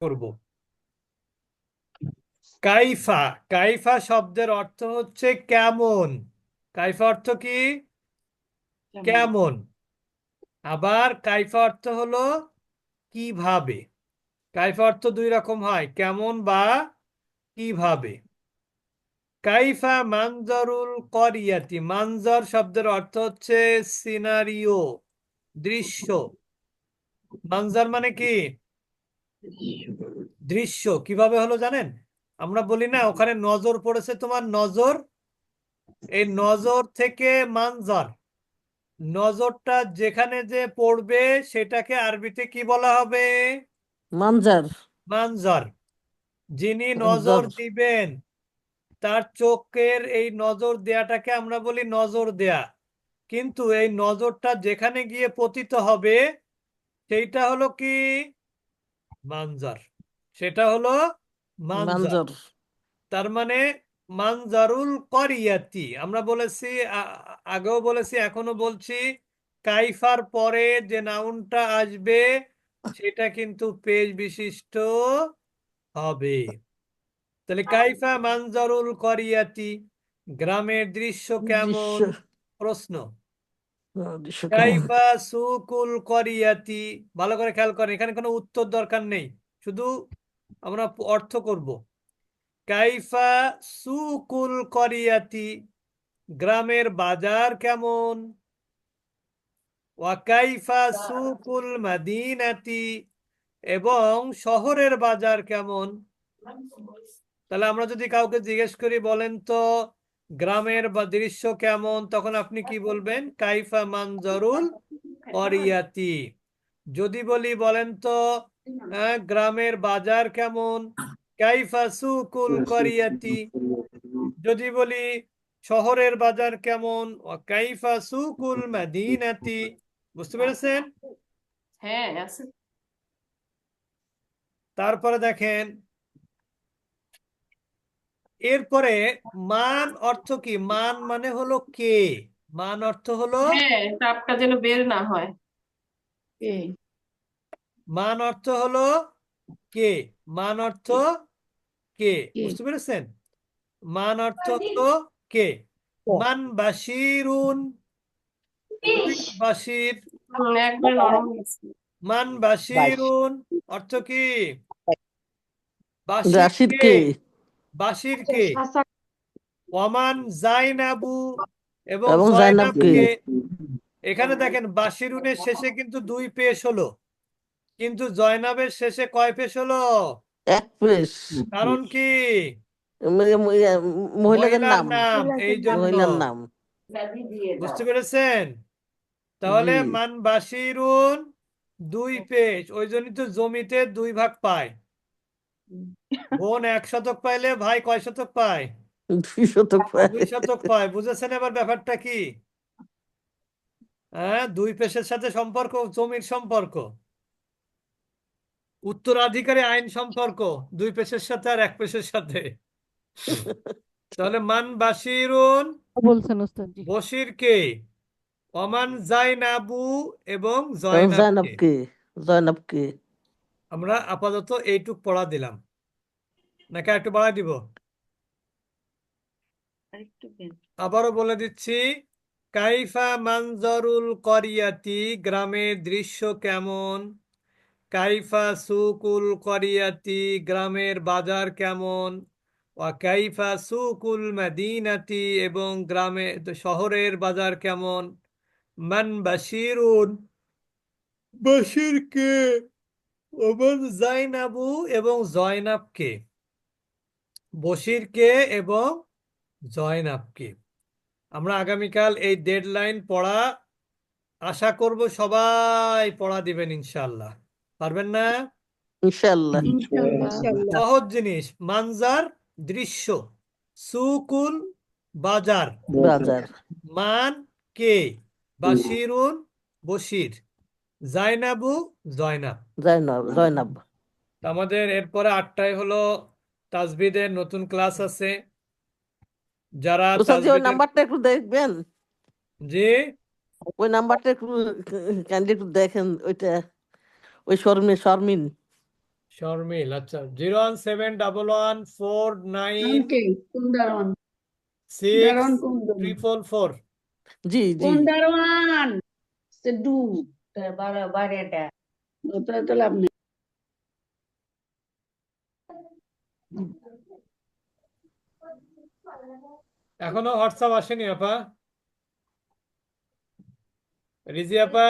করব। কাইফা কাইফা শব্দের অর্থ হচ্ছে কেমন। কাইফা অর্থ কি? কেমন। আবার কাইফা অর্থ হলো কীভাবে। কাইফা অর্থ দুই রকম হয় কেমন বা কীভাবে। কাইফা মানজরুল করিয়াতি মানজর শব্দের অর্থ হচ্ছে সিনারিও দৃশ্য। মানজর মানে কি? দৃশ্য কীভাবে হলো জানেন? আমরা বলি না ওখানে নজর পড়েছে তোমার নজর? এই নজর থেকে মানজর। নজরটা যেখানে যে পড়বে সেটাকে আরবিতে কি বলা হবে? মানজার। মানজর। যিনি নজর দিবেন তার চোখের এই নজর দেয়াটাকে আমরা বলি নজর দেয়া। কিন্তু এই নজরটা যেখানে গিয়ে পতিত হবে সেইটা হলো কি? মানজর। সেটা হলো মানজর। তার মানে মানজারুল করিয়াতি। আমরা বলেছি আগেও বলেছি এখনও বলছি কাইফার পরে যে নাউনটা আসবে সেটা কিন্তু পেজ বিশিষ্ট হবে। তাহলে কাইফা মানজারুল করিয়াতি গ্রামের দৃশ্য। কেমন? প্রশ্ন। কাইফা সুকুল করিয়াতি। ভালো করে খেয়াল করেন এখানে কোনো উত্তর দরকার নেই শুধু আমরা অর্থ করব। কাইফা সুকুল করিয়াতি গ্রামের বাজার কেমন? ওয়া কাইফা সুকুল মাদিনাতি এবং শহরের বাজার কেমন? তাহলে আমরা যদি কাউকে জিজ্ঞেস করি বলেন তো গ্রামের বা দৃশ্য কেমন তখন আপনি কি বলবেন? কাইফা মানজারুল করিয়াতি যদি বলি বলেন তো গ্রামের বাজার কেমন? কাইফা সুকুল করিয়াতি। যদি বলি শহরের বাজার কেমন? কাইফা সুকুল মাদিনাতি। বুঝতে পেরেছেন? হ্যাঁ তারপরে দেখেন এরপরে মান অর্থ কি? মান মানে হলো কে? মান অর্থ হলো হ্যাঁ যেন বের না হয়। মান অর্থ হলো কে? মান অর্থ কে। বুঝতে পেরেছেন? মান অর্থ হলো কে? মান নরম হয়েছে। মান বাশিরুন অর্থ কি? রাশিদ কে? কে বাশির কে ওয়ামান জাইনাবু এবং এবং জাইনাব কে কে এখানে দেখেন বাশিরুনের শেষে কিন্তু দুই পেশ হলো। কিন্তু জয়নাবের শেষে কয় পেশ হলো? এক পেশ। কারণ কি? মহিলাদের নাম। এই জন্য। মহিলার নাম। বুঝতে পেরেছেন? তাহলে মান বাশিরুন দুই পেশ। ওই জন্যই তো জমিতে দুই ভাগ পায়। বোন এক শতক পাইলে ভাই কয় শতক পায়? দুই শতক পায়। দুই শতক পায় বুঝেছেন এবার ব্যাপারটা কি? হ্যাঁ দুই পেশের সাথে সম্পর্ক জমির সম্পর্ক। উত্তরাধিকারী আইন সম্পর্ক দুই পেশের সাথে আর এক পেশের সাথে। তাহলে মান বাশিরুন বলছেন ওস্তাদজি। বশির কে? ওমান জাইনাবু এবং জয়নাব কে? কে? জয়নাব কে? আমরা আপাতত এইটুক পড়া দিলাম। নাকি একটু বাড়াই দিব? আবারও বলে দিচ্ছি কাইফা মানজরুল করিয়াতি গ্রামের দৃশ্য কেমন? কাইফা সুকুল করিয়াতি গ্রামের বাজার কেমন? ওয়া কাইফা সুকুল মাদিনাতি এবং গ্রামে শহরের বাজার কেমন? মান বাশিরুন। বাশির কে ওমান জাইনাবু এবং জয়নাব কে বশির কে এবং জয়নাব কে আমরা আগামীকাল এই ডেডলাইন পড়া আশা করব সবাই পড়া দিবেন ইনশাআল্লাহ। পারবেন না? ইনশাআল্লাহ। সহজ জিনিস মানজার দৃশ্য সুকুল বাজার। বাজার। মান কে? বাশিরুন বশির। জাইনাবু জয়নাব। জয়নাব জয়নাব। আমাদের এরপরে আটটায় হলো তাজবিদের নতুন ক্লাস আছে। যারা ওই নাম্বারটা একটু দেখবেন। জি? ওই নাম্বারটা একটু কাইন্ডলি একটু দেখেন ওইটা ওই শর্মিন শর্মিন। শর্মিল আচ্ছা। Zero one seven double one four nine six কোন ট্রিপল ফোর। জি জি। কোন তো লাভ নেই। এখনও হোয়াটসঅ্যাপ আসেনি আপা। রিজি আপা।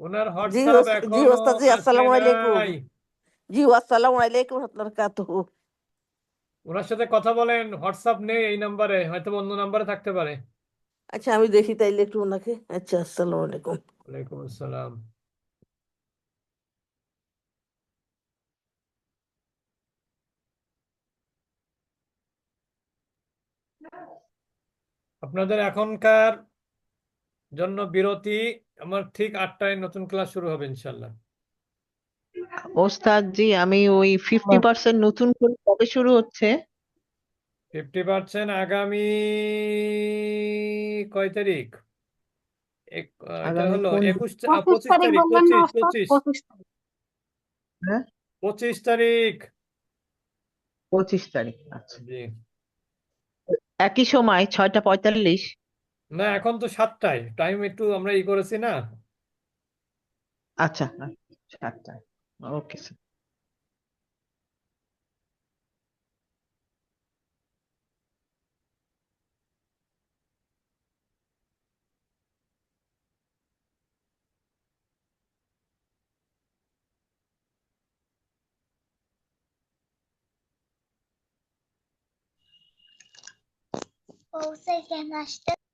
ওনার হোয়াটসঅ্যাপ ওস্তাদ- জি, ওস্তাদ আসসালামু আলাইকুম। জি আসসালামু আলাইকুম ওনার সাথে কথা বলেন হোয়াটসঅ্যাপ নেই এই নাম্বারে হয়তো অন্য নাম্বারে থাকতে পারে। আচ্ছা আমি দেখি তাইলে একটু ওনাকে আচ্ছা আসসালামু আলাইকুম। ওয়ালাইকুম আসসালাম। আপনাদের এখনকার জন্য বিরতি আমার ঠিক আটটায় নতুন ক্লাস শুরু হবে ইনশাল্লাহ ওস্তাদ জি আমি ওই ফিফটি পার্সেন্ট নতুন করে কবে শুরু হচ্ছে? ফিফটি পার্সেন্ট আগামী কয় তারিখ? এক- এটা হলো একুশ পঁচিশ তারিখ পঁচিশ পঁচিশ। পঁচিশ তারিখ। হ্যাঁ? পঁচিশ তারিখ। পঁচিশ তারিখ আচ্ছা। জি। একই সময় ছয়টা পঁয়তাল্লিশ। না এখন তো সাতটায়। টাইম একটু আমরা ই করেছি না। আচ্ছা সাতটায়। Okay sir. お世話して。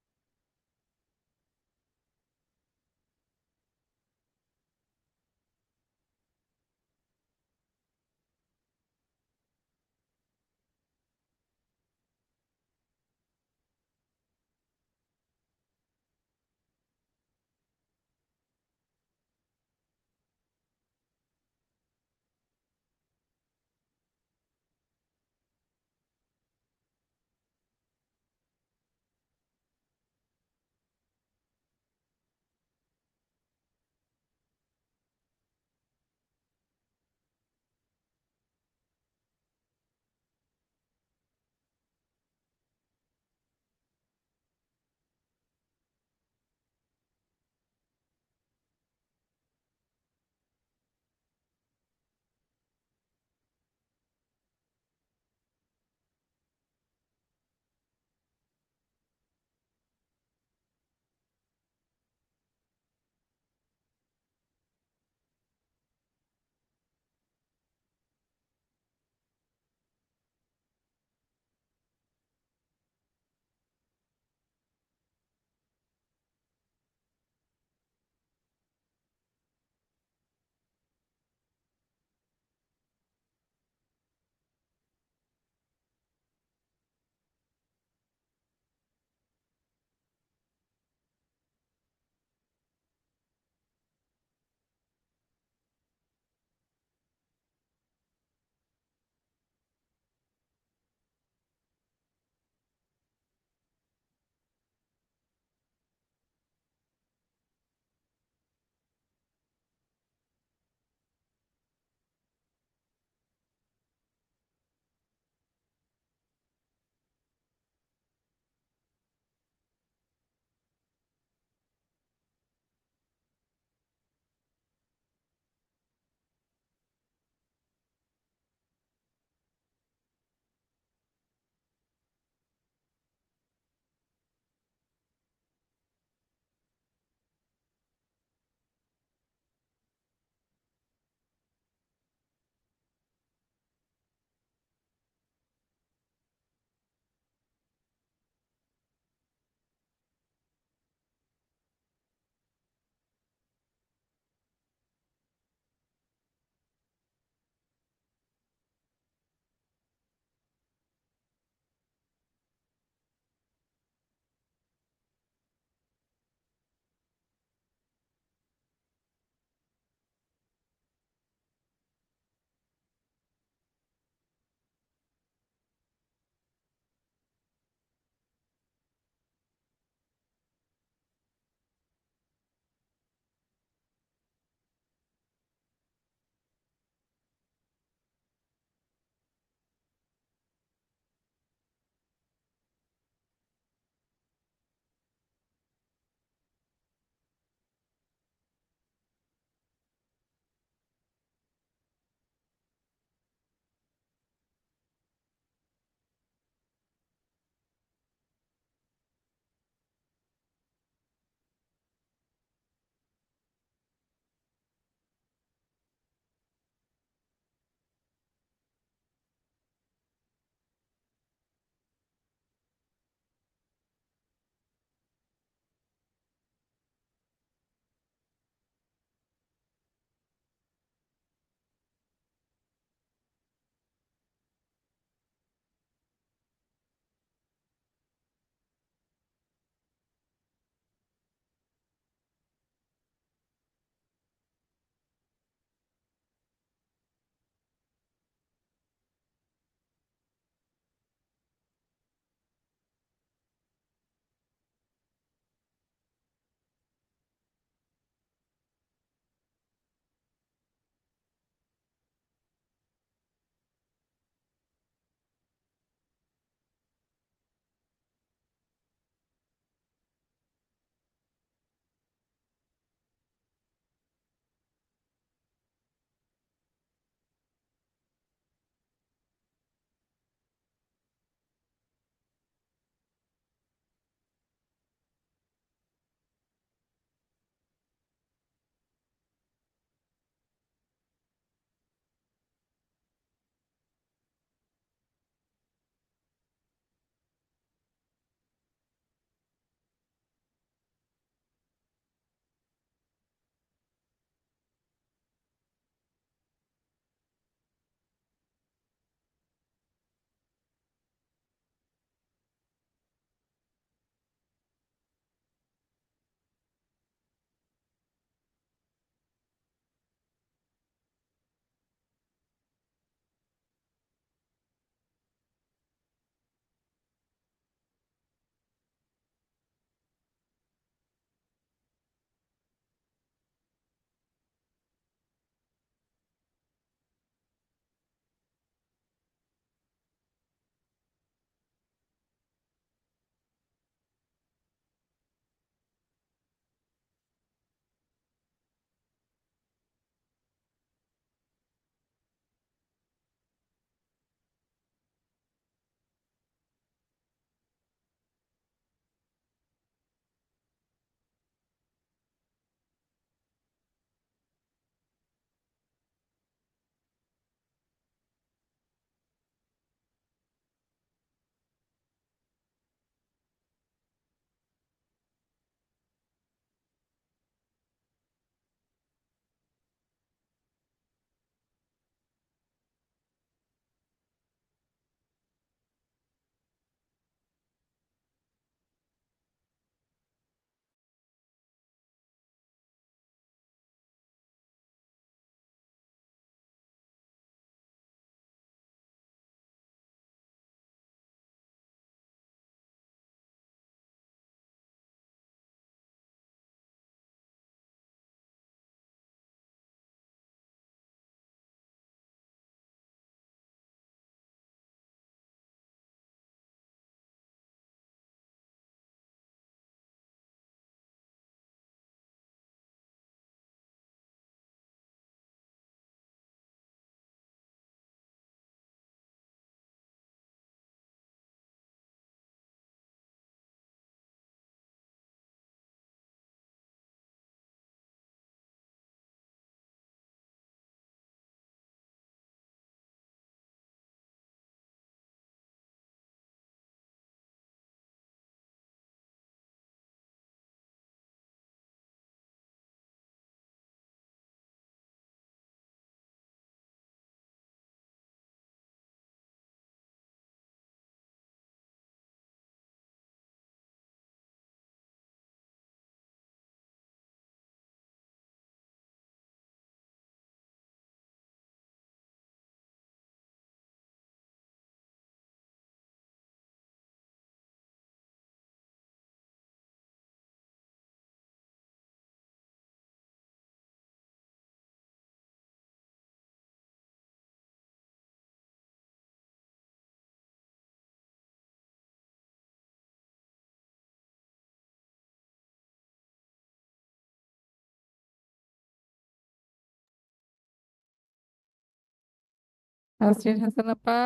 নাসরিন হাসান আপা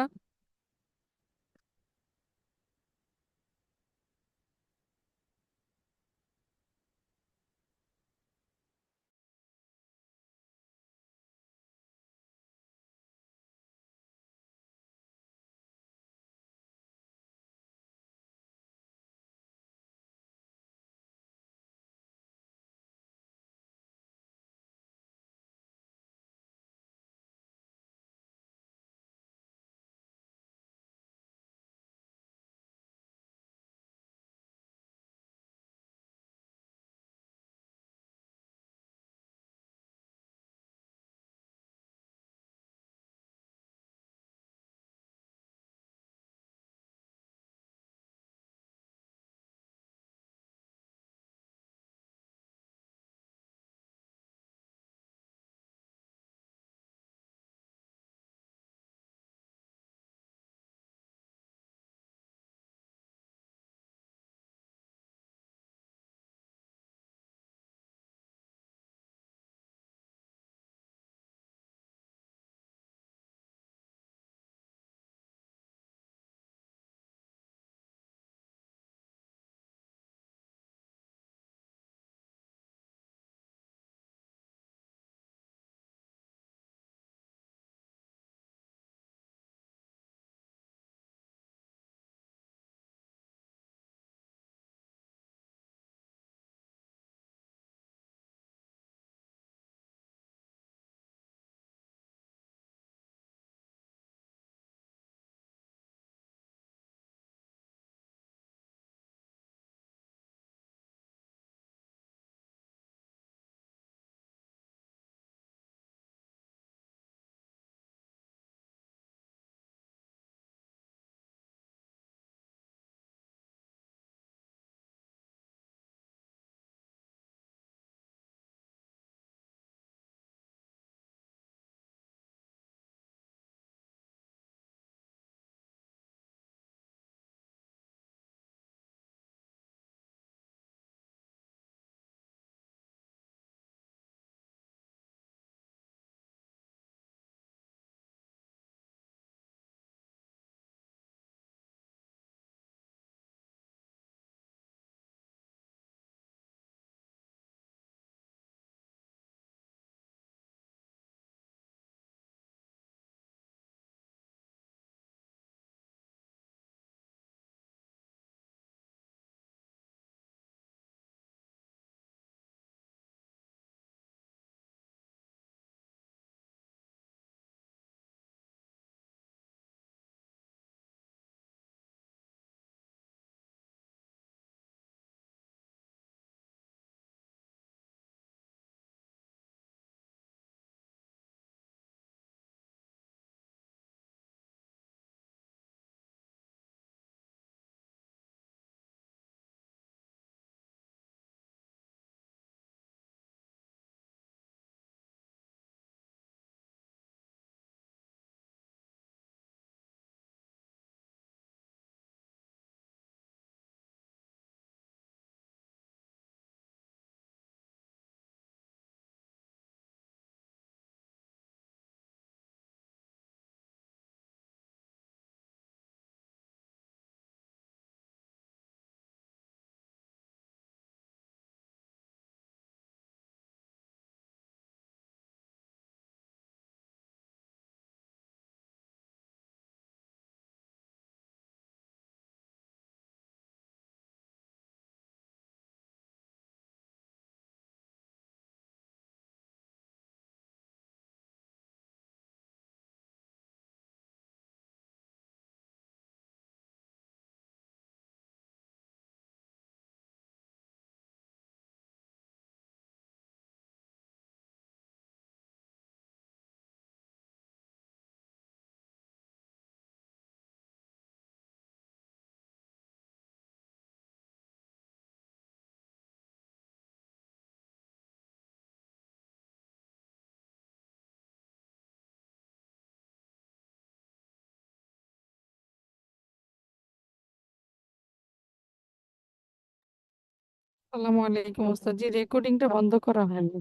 আসসালামু আলাইকুম ওস্তাদ। জি রেকর্ডিংটা বন্ধ করা হয়নি।